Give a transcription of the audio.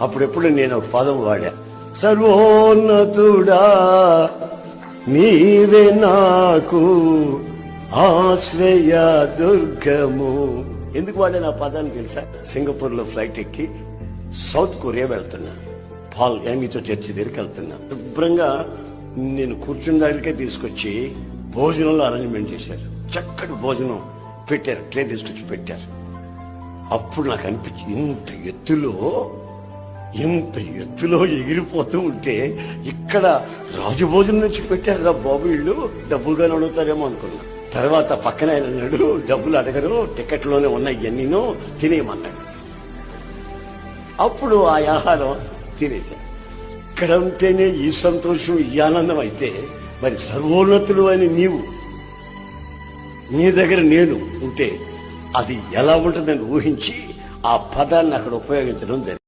అప్పుడెప్పుడు నేను ఒక పదం వాడా? సర్వోన్నతుడా నీవే నాకు ఆశ్రయ దుర్గము. ఎందుకు వాడే నా పదాన్ని తెలుసా? సింగపూర్లో ఫ్లైట్ ఎక్కి సౌత్ కొరియా వెళ్తున్నా. పాల్ యాంగితో చర్చి దగ్గరికి వెళ్తున్నా. శుభ్రంగా నేను కూర్చున్న దగ్గరికే తీసుకొచ్చి భోజనంలో అరేంజ్మెంట్ చేశారు. చక్కటి భోజనం పెట్టారు. ట్రే తీసుకొచ్చి పెట్టారు. అప్పుడు నాకు అనిపించి ఇంత ఎత్తులో ఇంత ఎత్తులో ఎగిరిపోతూ ఉంటే ఇక్కడ రాజభోజనం నుంచి పెట్టారు బాబు వీళ్ళు డబ్బులుగానే అడుగుతారేమో అనుకున్నా. తర్వాత పక్కన ఆయన అన్నాడు డబ్బులు అడగరు టికెట్లోనే ఉన్నాయి ఇవన్నీనో తినేయమన్నాడు. అప్పుడు ఆ ఆహారం తినేశాను ఇక్కడ ఉంటేనే ఈ సంతోషం ఈ ఆనందం అయితే మరి సర్వోన్నతులు అని నీవు. నీ దగ్గర నేను ఉంటే అది ఎలా ఉంటుందని ఊహించి ఆ పదాన్ని అక్కడ ఉపయోగించడం జరిగింది.